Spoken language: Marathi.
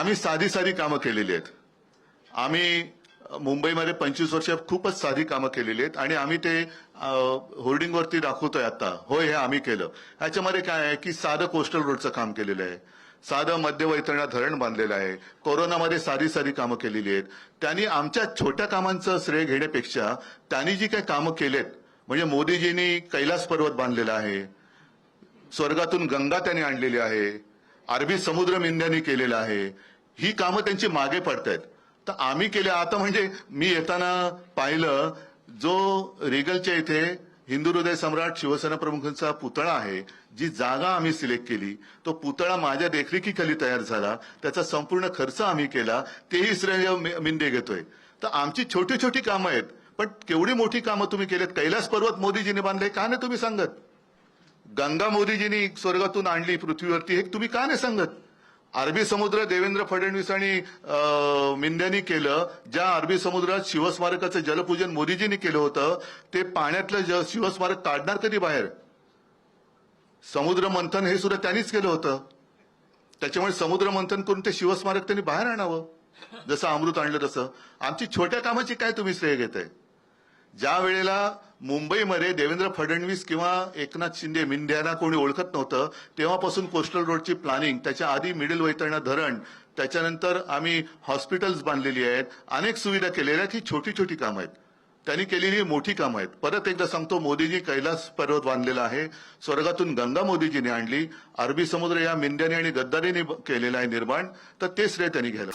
आम्ही साधी साधी कामं केलेली आहेत. आम्ही मुंबईमध्ये पंचवीस वर्ष खूपच साधी कामं केलेली आहेत आणि आम्ही ते होर्डिंगवरती दाखवतोय आता. होय हे आम्ही केलं. ह्याच्यामध्ये काय आहे की साधं कोस्टल रोडचं काम केलेलं आहे. साधं मध्यवैतरणा धरण बांधलेलं आहे. कोरोनामध्ये साधी साधी कामं केलेली आहेत. त्यांनी आमच्या छोट्या कामांचं श्रेय घेण्यापेक्षा त्यांनी जी काही कामं केलेत म्हणजे मोदीजींनी कैलास पर्वत बांधलेला आहे. स्वर्गातून गंगा त्यांनी आणलेली आहे. अरबी समुद्र मिंद्यांनी केलेलं आहे. ही कामं त्यांची मागे पडतायत. तर आम्ही केले आता म्हणजे मी येताना पाहिलं जो रिगलच्या इथे हिंदू हृदय सम्राट शिवसेना प्रमुखांचा पुतळा आहे जी जागा आम्ही सिलेक्ट केली तो पुतळा माझ्या देखरेखीखाली तयार झाला त्याचा संपूर्ण खर्च आम्ही केला तेही श्रेय मिंदे घेतोय. तर आमची छोटी छोटी कामं आहेत पण केवढी मोठी कामं तुम्ही केलेत कैलास पर्वत मोदीजींनी बांधले का नाही तुम्ही सांगत? गंगा मोदीजींनी स्वर्गातून आणली पृथ्वीवरती हे तुम्ही का नाही सांगत? अरबी समुद्र देवेंद्र फडणवीस आणि अं, मिंद्यांनी केलं ज्या अरबी समुद्रात शिवस्मारकाचं जलपूजन मोदीजींनी केलं होतं ते पाण्यातलं शिवस्मारक काढणार कधी बाहेर? समुद्र मंथन हे सुद्धा त्यांनीच केलं होतं. त्याच्यामुळे समुद्र मंथन करून ते शिवस्मारक त्यांनी बाहेर आणावं. जसं अमृत आणलं तसं. आमची छोट्या कामाची काय तुम्ही श्रेय घेताय? ज्या वेळेला मुंबईमध्ये देवेंद्र फडणवीस किंवा एकनाथ शिंदे मिंद्यांना कोणी ओळखत नव्हतं तेव्हापासून कोस्टल रोडची प्लॅनिंग त्याच्या आधी मिडल वैतरणा धरण त्याच्यानंतर आम्ही हॉस्पिटल्स बांधलेली आहेत अनेक सुविधा केलेल्या आहेत ही छोटी छोटी कामं आहेत. त्यांनी केलेली ही मोठी कामं आहेत. परत एकदा सांगतो मोदीजी कैलास पर्वत बांधलेला आहे. स्वर्गातून गंगा मोदीजीने आणली. अरबी समुद्र या मिंद्याने आणि गद्दारीने केलेला आहे निर्माण. तर ते श्रेय त्यांनी घ्यायला.